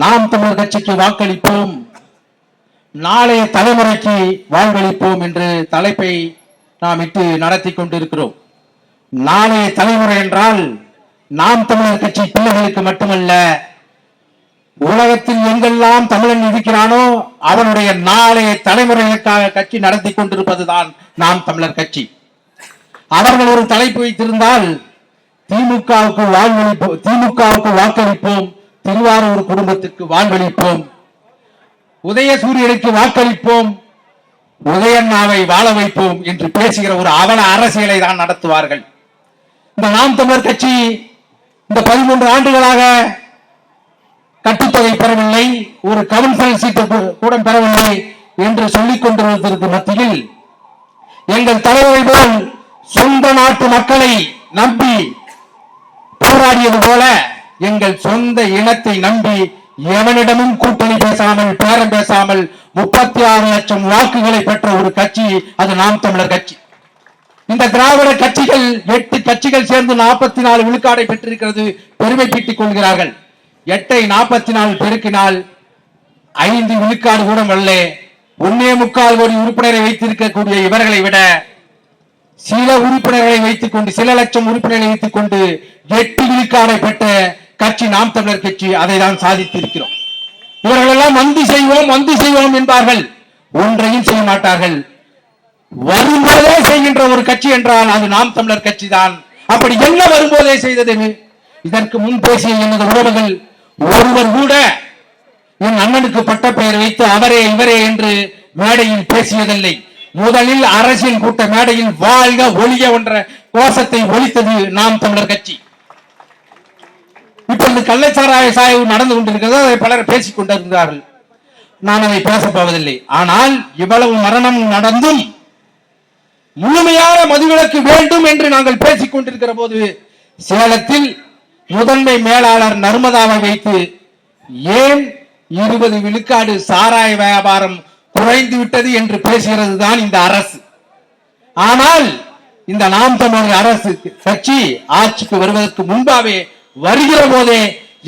நாம் தமிழர் கட்சிக்கு வாக்களிப்போம். நாளைய தலைமுறைக்கு வாழ்வளிப்போம் என்று தலைப்பை நாம் இட்டு நடத்தி கொண்டிருக்கிறோம். நாளைய தலைமுறை என்றால் நாம் தமிழர் கட்சி பிள்ளைகளுக்கு மட்டுமல்ல உலகத்தில் எங்கெல்லாம் தமிழன் இருக்கிறானோ அவனுடைய நாளைய தலைமுறைகளுக்காக கட்சி நடத்தி கொண்டிருப்பதுதான் நாம் தமிழர் கட்சி. அவர்கள் ஒரு தலைப்பு வைத்திருந்தால் திமுகவுக்கு வாழ்வளிப்போம் திமுகவுக்கு வாக்களிப்போம். திருவாரூர் குடும்பத்திற்கு வாழ்வளிப்போம் உதயசூரியனுக்கு வாக்களிப்போம். உதயண்ணாவை வாழ வைப்போம் என்று பேசுகிற ஒரு அவல அரசியலை தான் நடத்துவார்கள். இந்த நாம் தமிழர் கட்சி இந்த பதிமூன்று ஆண்டுகளாக கட்டுத்தொகை பெறவில்லை ஒரு கவுன்சில் சீட்டு கூட பெறவில்லை என்று சொல்லிக் கொண்டிருப்பதற்கு மத்தியில் எங்கள் தலைவரை போல் சொந்த நாட்டு மக்களை நம்பி போராடியது போல எங்கள் சொந்த இனத்தை நம்பி எவனிடமும் கூட்டணி பேசாமல் பேரம் பேசாமல் முப்பத்தி ஆறு லட்சம் வாக்குகளை பெற்ற ஒரு கட்சி அது நாம் தமிழர் கட்சி. இந்த திராவிட கட்சிகள் எட்டு கட்சிகள் சேர்ந்து நாற்பத்தி நாலு விழுக்காடை பெற்றிருக்கிறது பெருமை பீட்டிக் கொள்கிறார்கள். எட்டை நாற்பத்தி நாலு பெருக்கினால் ஐந்து விழுக்காடு கூட வரல. ஒன்னே முக்கால் கோடி உறுப்பினரை வைத்திருக்கக்கூடிய இவர்களை விட சில உறுப்பினர்களை வைத்துக் கொண்டு சில லட்சம் உறுப்பினர்களை வைத்துக் கொண்டு எட்டு விழுக்காடை பெற்ற கட்சி நாம் தமிழர் கட்சி அதை தான் சாதித்திருக்கிறோம். இவர்கள் எல்லாம் செய்வோம் வந்து செய்வோம் என்பார்கள். ஒன்றையும் செய்ய மாட்டார்கள். வரும்போதே செய்கின்ற ஒரு கட்சி என்றால் அது நாம் தமிழர் கட்சி தான் அப்படி என்ன வரும்போதே செய்தது? இதற்கு முன் பேசிய எனது உறவுகள் ஒருவர் கூட என் அண்ணனுக்கு பட்ட பெயர் வைத்து அவரே இவரே என்று மேடையில் பேசியதில்லை. முதலில் அரசியல் கூட்ட மேடையில் வாழ்க ஒழிய என்ற கோஷத்தை ஒலித்தது நாம் தமிழர் கட்சி. இப்பொழுது கள்ளச்சாராய சாய்வு நடந்து கொண்டிருக்கிறது அதை பலர் பேசிக் கொண்டிருந்தார்கள். நான் அதை பேசப்போவதில்லை ஆனால் இவ்வளவு மரணம் நடந்தும் முழுமையான மதுவிலக்கு வேண்டும் என்று நாங்கள் பேசிக் கொண்டிருக்கிற போது சேலத்தில் முதன்மை மேலாளர் நர்மதாவை வைத்து ஏன் இருபது விழுக்காடு சாராய வியாபாரம் குறைந்து விட்டது என்று பேசுகிறது தான் இந்த அரசு? ஆனால் இந்த நாம் தமிழர் அரசு கட்சி ஆட்சிக்கு வருவதற்கு முன்பாவே வருகிற போதே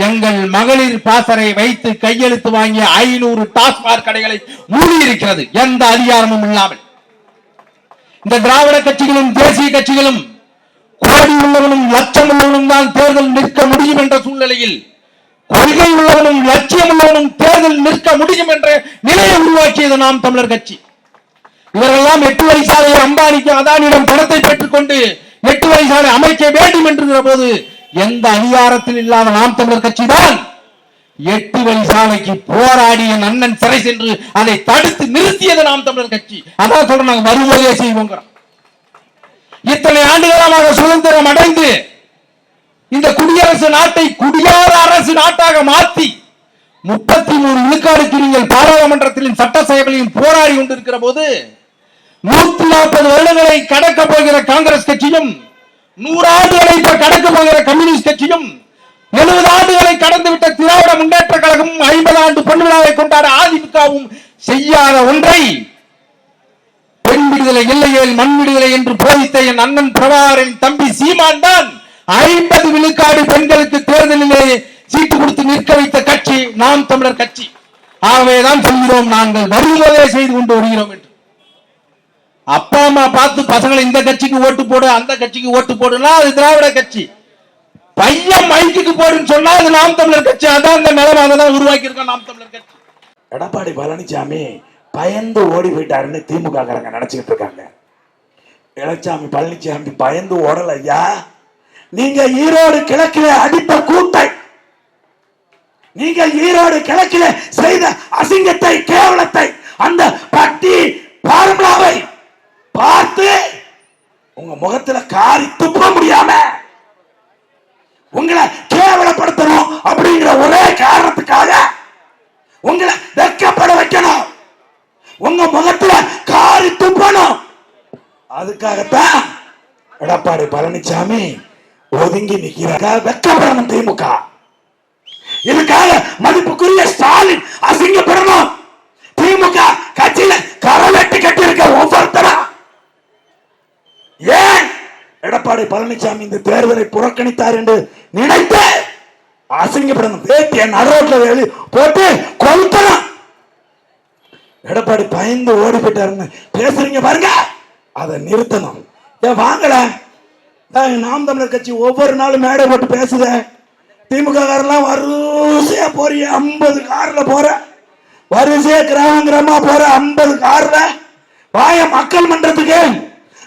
எங்கள் மகளிர் பாசறை வைத்து கையெழுத்து வாங்கிய ஐநூறு டாஸ்மாக் கடைகளை மூடி இருக்கிறது எந்த அதிகாரமும் இல்லாமல். இந்த திராவிட கட்சிகளும் தேசிய கட்சிகளும் கோடி உள்ளவனும் லட்சம் உள்ளவனும் தான் தேர்தல் நிற்க முடியும் என்ற சூழ்நிலையில் கொள்கை உள்ளவனும் லட்சியம் உள்ளவனும் தேர்தல் நிற்க முடியும் என்ற நிலையை உருவாக்கியது நாம் தமிழர் கட்சி. இவரெல்லாம் எட்டு வயசான அம்பானிக்கு அதானியிடம் பணத்தை பெற்றுக்கொண்டு எட்டு வயசான அமைக்க வேண்டும் என்கிற போது எந்த அதிகாரத்தில் இல்லாத நாம் தமிழர் கட்சி தான் எட்டு வழி சாலைக்கு போராடி என் அண்ணன் சிறை சென்று அதை தடுத்து நிறுத்தியது நாம் தமிழர் கட்சி. அதான் சொல்றோம் நாங்க வரும்போதே செய்வோங்கிறோம். இத்தனை ஆண்டுகாலமாக சுதந்திரம் அடைந்து இந்த குடியரசு நாட்டை குடியார அரசு நாட்டாக மாற்றி முப்பத்தி மூணு விழுக்காடுக்கு நீங்கள் பாராளுமன்றத்திலும் சட்டசபையிலும் போராடி கொண்டிருக்கிற போது நூத்தி நாற்பது வருடங்களை கடக்க போகிற காங்கிரஸ் கட்சியும் நூறு ஆண்டுகளை கடந்து போகிற கம்யூனிஸ்ட் கட்சியும் எழுபது ஆண்டுகளை கடந்து விட்ட திராவிட முன்னேற்ற கழகமும் ஐம்பது ஆண்டு பொன் விழாவை கொண்டாட அதிமுகவும் செய்யாத ஒன்றை பெண் விடுதலை இல்லையேல் மண் விடுதலை என்று போதித்த என் அண்ணன் பிரபாகரன் தம்பி சீமான் தான் ஐம்பது விழுக்காடு பெண்களுக்கு தேர்தலிலே சீட்டு கொடுத்து நிற்க வைத்த கட்சி நாம் தமிழர் கட்சி. ஆகவேதான் சொல்கிறோம் நாங்கள் வருவதே செய்து கொண்டு வருகிறோம் என்று. அப்பா அம்மா பார்த்து பசங்களை இந்த கட்சிக்கு ஓட்டு போடு அந்த கட்சிக்கு ஓட்டு போடுனா அது திராவிட கட்சி. பையன் மைக்குக்கு போடுன்னு சொன்னா அது நாம் தமிழர் கட்சி. அதான் அந்த நிலைமை அதெல்லாம் உருவாக்கி இருக்கோம் நாம் தமிழர் கட்சி. எடப்பாடி பழனிசாமி பயந்து ஓடி போயிட்டாருன்னு திமுக காரங்க நினைச்சுக்கிட்டு இருக்காங்க. இளச்சாமி பழனிசாமி பயந்து ஓடல ஐயா நீங்க ஈரோடு கிழக்கில அடித்த கூட்டை நீங்க ஈரோடு கிழக்கில செய்த அசிங்கத்தை கேவலத்தை அந்த பட்டி பார்முலாவை பார்த்து உங்க முகத்துல காரி துப்ப முடியாம உங்களை கேவலப்படுத்தணும் அப்படிங்கிற ஒரே காரணத்துக்காக உங்களை வெக்கப்பட வைக்கணும். உங்க முகத்துல காரி துப்பணும். அதுக்காகத்தான் எடப்பாடி பழனிசாமி ஒதுங்கி நிற்கிறாங்க வெக்கப்படணும் திமுக. இதுக்காக மதிப்புக்குரிய ஸ்டாலின் அசிங்கப்படணும் திமுக கட்சியில கரவெட்டி கட்டி இருக்க ஒவ்வொருத்தரா ஏன் எடப்பாடி பழனிசாமி இந்த தேர்தலை புறக்கணித்தார் என்று நினைத்து அசிங்கப்படணும் வேட்டிய நடுரோட்ல வெளி போட்டு கொளுத்தலாம் எடப்பாடி பயந்து ஓடி போயிட்டாருன்னு பேசுறீங்க பாருங்க. அதை நிறுத்தணும். ஏன் வாங்கல. நாம் தமிழர் கட்சி ஒவ்வொரு நாளும் மேடை போட்டு பேசுத. திமுக காரெல்லாம் வரிசையா போறிய ஐம்பது கார்ல போற. வரிசையா கிராமம் கிராமமா போற ஐம்பது கார்ல. வாய மக்கள் மன்றத்துக்கு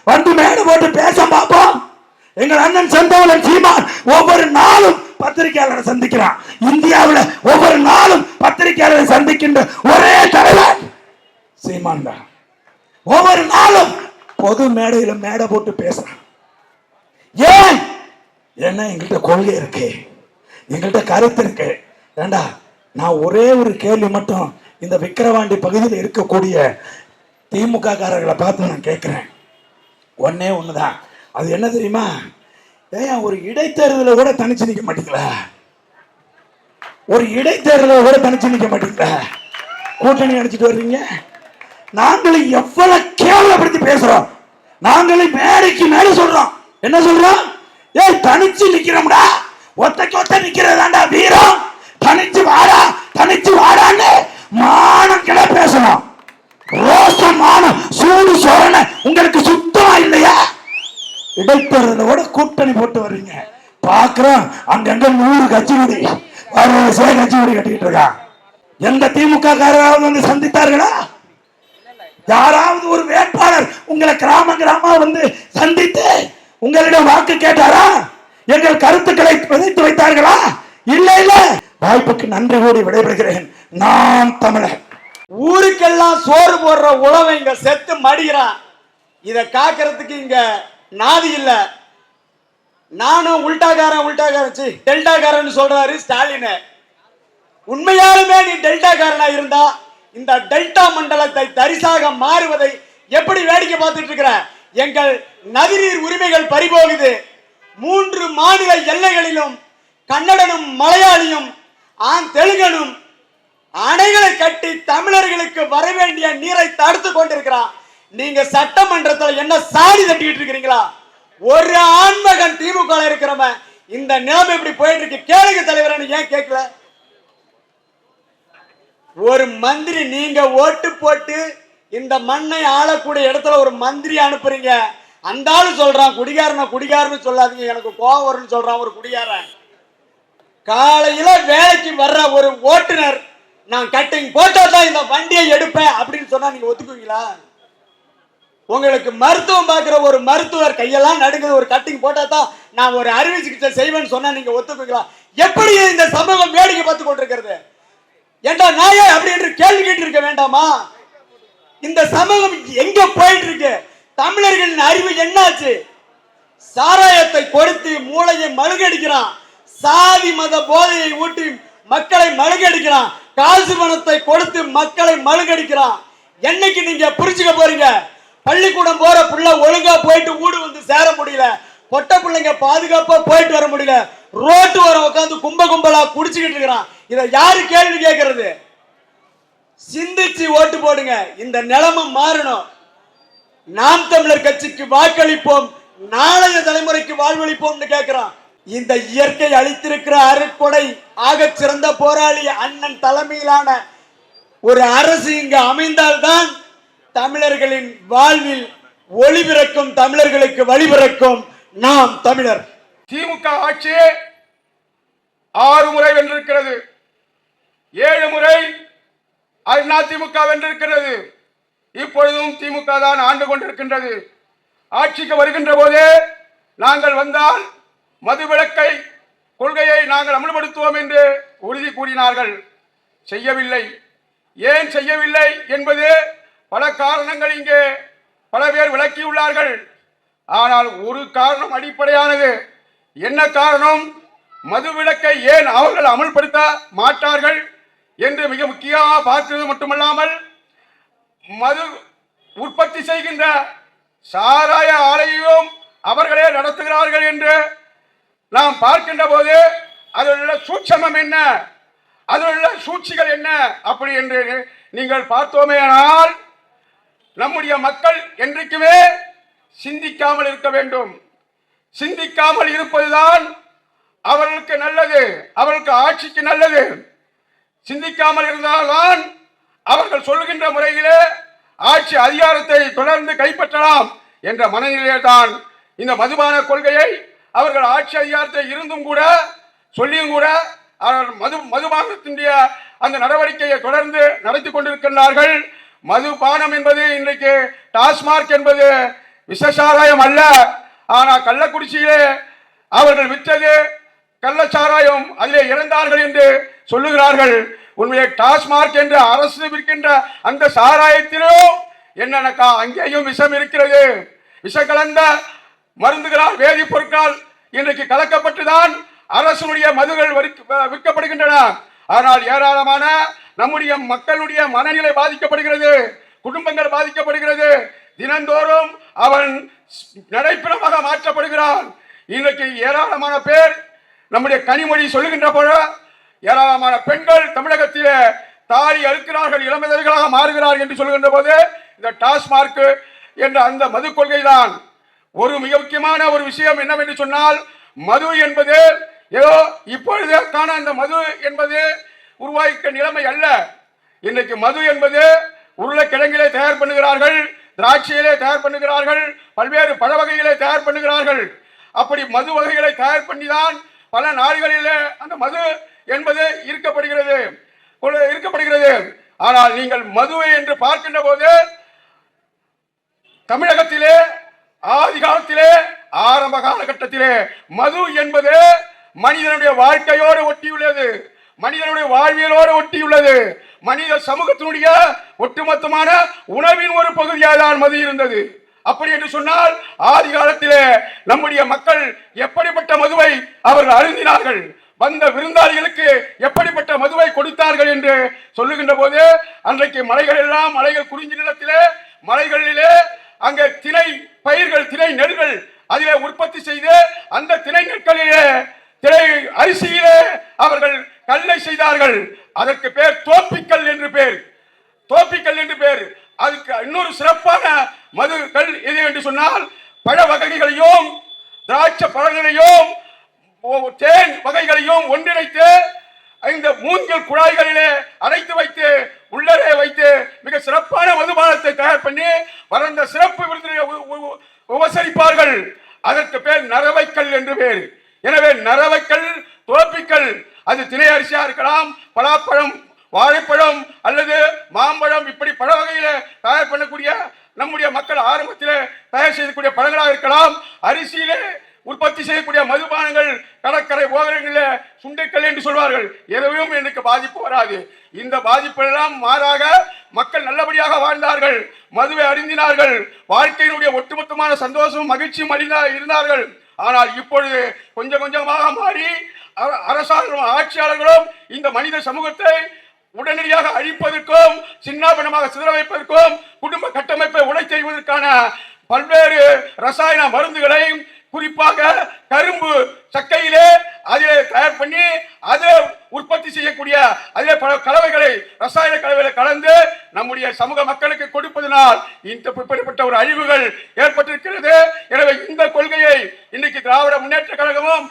வந்து மேடை போட்டு பேச பார்ப்போம். எங்கள் அண்ணன் செந்தவளன் சீமான் ஒவ்வொரு நாளும் பத்திரிகையாளரை சந்திக்கிறான். இந்தியாவில் ஒவ்வொரு நாளும் பத்திரிகையாளரை சந்திக்கின்ற ஒரே தலைவர் சீமான் தான். ஒவ்வொரு நாளும் பொது மேடையில் மேடை போட்டு பேசுறான். ஏன்? ஏன்னா எங்கள்கிட்ட கொள்கை இருக்கு. எங்கள்கிட்ட கருத்து இருக்கு. ஏண்டா நான் ஒரே ஒரு கேள்வி மட்டும் இந்த விக்கிரவாண்டி பகுதியில் இருக்கக்கூடிய திமுக காரர்களை பார்த்து நான் கேட்குறேன். ஒன்னே ஒன்று தான் அது என்ன தெரியுமா? ஏன் ஒரு இடைத்தேர்தலை கூட தனிச்சு நிற்க மாட்டீங்களா? ஒரு இடைத்தேர்தலை கூட தனிச்சு நிற்க மாட்டீங்களா? கூட்டணி அடிச்சுட்டு வர்றீங்க. நாங்களும் எவ்வளவு கேவலப்படுத்தி பேசுறோம். நாங்களும் மேடைக்கு மேலே சொல்றோம். என்ன சொல்றோம்? ஏய் தனிச்சு நிக்கிறோம்டா. ஒத்தைக்கு ஒத்த நிக்கிறதாண்டா வீரம். தனிச்சு வாடா தனிச்சு வாடான்னு மானம் கிட பேசணும். ரோச மானம் சூடு சோழன உங்களுக்கு சுத்தமா இல்லையா? இடைத்தேர்தலோட கூட்டணி போட்டு வர்றீங்க. பாக்குறோம் அங்கங்க நூறு கட்சிகுடி சிலை கட்சிகுடி கட்டிக்கிட்டு இருக்கான் எந்த திமுக காரராவது வந்து சந்தித்தார்களா? யாராவது ஒரு வேட்பாளர் உங்களை கிராம கிராமமா வந்து சந்தித்து உங்களிடம் வாக்கு கேட்டாரா? எங்கள் கருத்துக்களை விதைத்து வைத்தார்களா? இல்ல இல்ல. வாய்ப்புக்கு நன்றி கூடி விடைபெறுகிறேன். நான் தமிழர் ஊருக்கெல்லாம் சோறு போடுற உழவை இங்க செத்து மடிகிறான் இதை காக்கிறதுக்கு இங்க நாதி இல்ல. நானும் உல்டாக்காரன் உல்டாக்காரன். சி டெல்டாக்காரன் சொல்றாரு ஸ்டாலின். உண்மையாலுமே நீ டெல்டாக்காரனா இருந்தா இந்த டெல்டா மண்டலத்தை தரிசாக மாறுவதை எப்படி வேடிக்கை பார்த்துட்டு இருக்கிற? எங்கள் நதிநீர் உரிமைகள் பறிபோகுது. மூன்று மாநில எல்லைகளிலும் கன்னடனும் மலையாளியும் ஆண் தெலுங்கனும் அணைகளை கட்டி தமிழர்களுக்கு வர வேண்டிய நீரை தடுத்து கொண்டிருக்கிறான். நீங்க சட்டமன்றத்தில் என்ன சாடி தட்டிக்கிட்டு இருக்கிறீங்களா? ஒரு ஆண்மகன் திமுக இருக்கிறவன் இந்த நிலைமை இப்படி போயிட்டு இருக்கு. கேளுங்க தலைவரான்னு ஏன் கேட்கல? ஒரு மந்திரி நீங்க ஓட்டு போட்டு இந்த மண்ணை ஆளக்கூடிய இடத்துல ஒரு மந்திரி அனுப்புறீங்க. அந்த ஆளு சொல்றான் குடிகாரனை குடிகாரன்னு சொல்லாதீங்க. எனக்கு கோவம் வரும்னு சொல்றான் ஒரு குடிகாரன். காலையில வேலைக்கு வர்ற ஒரு ஓட்டுநர் நான் கட்டிங் போட்டா தான் இந்த வண்டியை எடுப்பேன் அப்படின்னு சொன்னா நீங்க ஒத்துக்குவீங்களா? உங்களுக்கு மருத்துவம் பார்க்குற ஒரு மருத்துவர் கையெல்லாம் நடுங்குது ஒரு கட்டிங் போட்டால் தான் நான் ஒரு அறுவை சிகிச்சை செய்வேன்னு சொன்னால் நீங்கள் ஒத்துக்குவீங்களா எப்படி இந்த சமூகம் வேடிக்கை பார்த்து கொண்டிருக்கிறது? ஏண்டா நாயே அப்படி என்று கேள்வி கேட்டு இருக்க வேண்டாமா? இந்த சமூகம் எங்க போயிட்டு இருக்கு தமிழர்களின் அறிவு என்னாச்சு? சாராயத்தை கொடுத்து மூளையை மழுகடிக்கிறான் சாதி மத போதையை ஊட்டி மக்களை மழுகடிக்கிறான் காசு பணத்தை கொடுத்து மக்களை மழுகடிக்கிறான் என்னைக்கு நீங்க புரிஞ்சுக்க போறீங்க? பள்ளிக்கூடம் போற புள்ள ஒழுங்கா போயிட்டு வீடு வந்து சேர முடியல. பொட்ட பிள்ளைங்க பாதுகாப்பா போயிட்டு வர முடியல. ரோட்டு வர உட்காந்து கும்ப கும்பலா குடிச்சுக்கிட்டு இருக்கிறான். இதை யாரு கேள்வி கேட்கறது? சிந்திச்சு ஓட்டு போடுங்க. இந்த நிலைமை மாறணும். நாம் தமிழர் கட்சிக்கு வாக்களிப்போம். நாளைய தலைமுறைக்கு வாழ்வளிப்போம்னு கேட்கிறான். இந்த இயற்கை அளித்திருக்கிற அருட்கொடை ஆக சிறந்த போராளி அண்ணன் தலைமையிலான ஒரு அரசு இங்கு அமைந்தால்தான் தமிழர்களின் வாழ்வில் ஒளி பிறக்கும் தமிழர்களுக்கு வழிபிறக்கும் நாம் தமிழர். திமுக ஆட்சி ஆறு முறை வென்றிருக்கிறது. ஏழு முறை அதிமுக வென்றிருக்கிறது. இப்பொழுதும் திமுக தான் ஆண்டு கொண்டிருக்கின்றது. ஆட்சிக்கு வருகின்ற போதே நாங்கள் வந்தால் மதுவிலக்கை கொள்கையை நாங்கள் அமல்படுத்துவோம் என்று உறுதி கூறினார்கள். செய்யவில்லை. ஏன் செய்யவில்லை என்பது பல காரணங்கள் இங்கே பல பேர் விளக்கியுள்ளார்கள். ஆனால் ஒரு காரணம் அடிப்படையானது. என்ன காரணம்? மதுவிலக்கை ஏன் அவர்கள் அமல்படுத்த மாட்டார்கள் என்று மிக முக்கியமாக பார்த்தது மட்டுமல்லாமல் மது உற்பத்தி செய்கின்ற சாராய ஆலையையும் அவர்களே நடத்துகிறார்கள் என்று நாம் பார்க்கின்ற போது அதில் உள்ள சூட்சமம் என்ன? அதில் உள்ள சூழ்ச்சிகள் என்ன? அப்படி என்று நீங்கள் பார்த்தோமேயானால் நம்முடைய மக்கள் என்றைக்குமே சிந்திக்காமல் இருக்க வேண்டும். சிந்திக்காமல் இருப்பதுதான் அவர்களுக்கு நல்லது அவர்களுக்கு ஆட்சிக்கு நல்லது. சிந்திக்காமல் இருந்தால்தான் அவர்கள் சொல்லுகின்ற முறையிலே ஆட்சி அதிகாரத்தை தொடர்ந்து கைப்பற்றலாம் என்ற மனநிலையே தான் இந்த மதுபான கொள்கையை அவர்கள் ஆட்சி அதிகாரத்தை இருந்தும் கூட சொல்லியும் கூட அவர்கள் மது மதுபானத்தினுடைய அந்த நடவடிக்கையை தொடர்ந்து நடத்தி கொண்டிருக்கின்றார்கள். மதுபானம் என்பது இன்றைக்கு டாஸ்மார்க் என்பது விஷசாராயம் அல்ல. ஆனால் கள்ளக்குறிச்சியிலே அவர்கள் விற்றது கள்ளச்சாராயம் அதிலே இறந்தார்கள் என்று சொல்லுகிறார்கள். உண்மையை டாஸ்மார்க் என்று அரசு விற்கின்ற அந்த சாராயத்திலும் என்னக்கா அங்கேயும் விஷம் இருக்கிறது. விஷ கலந்த மருந்துகளால் வேதிப்பொருட்களால் இன்றைக்கு கலக்கப்பட்டுதான் அரசுடைய மதுகள் விற்கப்படுகின்றன. ஆனால் ஏராளமான நம்முடைய மக்களுடைய மனநிலை பாதிக்கப்படுகிறது குடும்பங்கள் பாதிக்கப்படுகிறது. தினந்தோறும் அவன் நடைப்பிடமாக மாற்றப்படுகிறான். இன்றைக்கு ஏராளமான பேர் நம்முடைய கனிமொழி சொல்லுகின்ற போல ஏராளமான பெண்கள் தமிழகத்தில் தாலி அறுக்கிறார்கள் இளமதர்களாக மாறுகிறார்கள் என்று சொல்லுகின்ற போது இந்த டாஸ்மார்க் என்ற அந்த மது கொள்கைதான். ஒரு மிக முக்கியமான ஒரு விஷயம் என்னவென்று சொன்னால் மது என்பது ஏதோ இப்பொழுதற்கான அந்த மது என்பது உருவாக்க நிலைமை அல்ல. இன்னைக்கு மது என்பது உருளைக்கிழங்கிலே தயார் பண்ணுகிறார்கள் திராட்சையிலே தயார் பண்ணுகிறார்கள் பல்வேறு பழ வகைகளை தயார் பண்ணுகிறார்கள். அப்படி மது வகைகளை தயார் பண்ணிதான் பல நாடுகளிலே அந்த மது என்பது இருக்கப்படுகிறது இருக்கப்படுகிறது. ஆனால் நீங்கள் மது என்று பார்க்கின்ற போது தமிழகத்திலே ஆதி காலத்திலே ஆரம்ப காலகட்டத்திலே மது என்பது மனிதனுடைய வாழ்க்கையோடு ஒட்டியுள்ளது. மனிதனுடைய வாழ்வியலோடு ஒட்டியுள்ளது. மனித சமூகத்தினுடைய ஒட்டுமொத்தமான உணவின் ஒரு பகுதியாக தான் மது இருந்தது. அப்படி என்று சொன்னால் ஆதி காலத்திலே நம்முடைய மக்கள் எப்படிப்பட்ட மதுவை அவர்கள் அருந்தினார்கள்? வந்த விருந்தாளிகளுக்கு எப்படிப்பட்ட மதுவை கொடுத்தார்கள் என்று சொல்லுகின்ற போது அன்றைக்கு மலைகள் எல்லாம் மலைகள் குறிஞ்சி நிலத்திலே மலைகளிலே அங்கே திணை பயிர்கள் திணை நெல்கள் அதிலே உற்பத்தி செய்து அந்த திணை நெற்களிலே திணை அரிசியிலே அவர்கள் கல்லை செய்தார்கள். அதற்கு பேர் தோப்பிக்கல் என்று பேர். தோப்பிக்கல் என்று பேர். அதுக்கு இன்னொரு சிறப்பான மதுக்கள் எது என்று சொன்னால் பழ வகைகளையும் திராட்சை பழங்களையும் தேன் வகைகளையும் ஒன்றிணைத்து இந்த மூங்கில் குழாய்களிலே அடைத்து வைத்து உள்ளரே வைத்து மிக சிறப்பான மதுபானத்தை தயார் பண்ணி வளர்ந்த சிறப்பு விருந்தினை உ- உ- உபசரிப்பார்கள். அதற்கு பேர் நரவைக்கல் என்று பேர். எனவே நரவைக்கல் தோப்பிக்கல் அது தினை அரிசியா இருக்கலாம் பலாப்பழம் வாழைப்பழம் அல்லது மாம்பழம் இப்படி பல வகையில தயார் பண்ணக்கூடிய நம்முடைய மக்கள் ஆரம்பத்தில் தயார் செய்யக்கூடிய பழங்களாக இருக்கலாம். அரிசியிலே உற்பத்தி செய்யக்கூடிய மதுபானங்கள் கடற்கரை ஓகரங்களில் சுண்டைக்கல் என்று சொல்வார்கள். எதுவும் எனக்கு பாதிப்பு வராது. இந்த பாதிப்பெல்லாம் மாறாக மக்கள் நல்லபடியாக வாழ்ந்தார்கள். மதுவை அறிந்தினார்கள் வாழ்க்கையினுடைய ஒட்டுமொத்தமான சந்தோஷமும் மகிழ்ச்சியும் அடைந்தா இருந்தார்கள். ஆனால் இப்பொழுது கொஞ்சம் கொஞ்சமாக மாறி அர- அரசாங்கம் ஆட்சியாளர்களும் இந்த மனித சமூகத்தை உடனடியாக அழிப்பதற்கும் சின்னாபனமாக சிதற வைப்பதற்கும் குடும்ப கட்டமைப்பை உடை செய்வதற்கான பல்வேறு ரசாயன மருந்துகளை குறிப்பாக கரும்பு சக்கையிலே அதிலே தயார் பண்ணி அதை உற்பத்தி செய்யக்கூடிய அதே பல கலவைகளை ரசாயன கலவைகளை கலந்து நம்முடைய சமூக மக்களுக்கு கொடுப்பதனால் இந்த இப்படிப்பட்ட ஒரு அழிவுகள் ஏற்பட்டிருக்கிறது. எனவே இந்த கொள்கையை இன்னைக்கு திராவிட முன்னேற்ற கழகமும்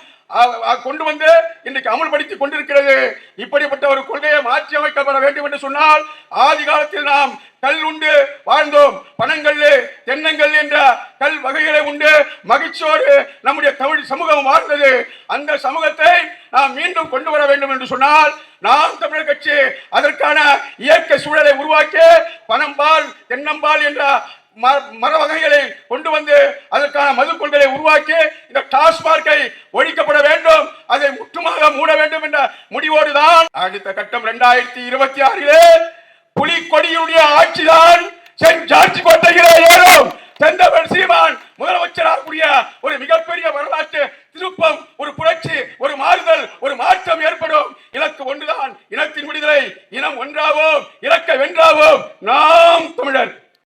கொண்டு வந்து இன்றைக்கு அமல்படுத்தி கொண்டிருக்கிறது. இப்படிப்பட்ட ஒரு கொள்கையை மாற்றி அமைக்கப்பட வேண்டும் என்று சொன்னால் ஆதி காலத்தில் நாம் கல் உண்டு வாழ்ந்தோம். பணங்கல் தென்னங்கல் என்ற கல் வகைகளை உண்டு மகிழ்ச்சியோடு நம்முடைய தமிழ் சமூகம் வாழ்ந்தது. அந்த சமூகத்தை நாம் மீண்டும் கொண்டு வர வேண்டும் என்று சொன்னால் நாம் தமிழர் கட்சி அதற்கான இயற்கை சூழலை உருவாக்கி பணம்பால் தென்னம்பால் என்ற மர வகைகளை கொண்டு வந்து அதற்கான மது கொள்கையை உருவாக்கி இந்த டாஸ்மார்க்கை ஒழிக்கப்பட வேண்டும் அதை முற்றுமாக மூட வேண்டும் என்ற முடிவோடு தான் அடுத்த கட்டம் இரண்டாயிரத்தி இருபத்தி ஆறிலே புலிக்கொடியுடைய ஆட்சிதான்.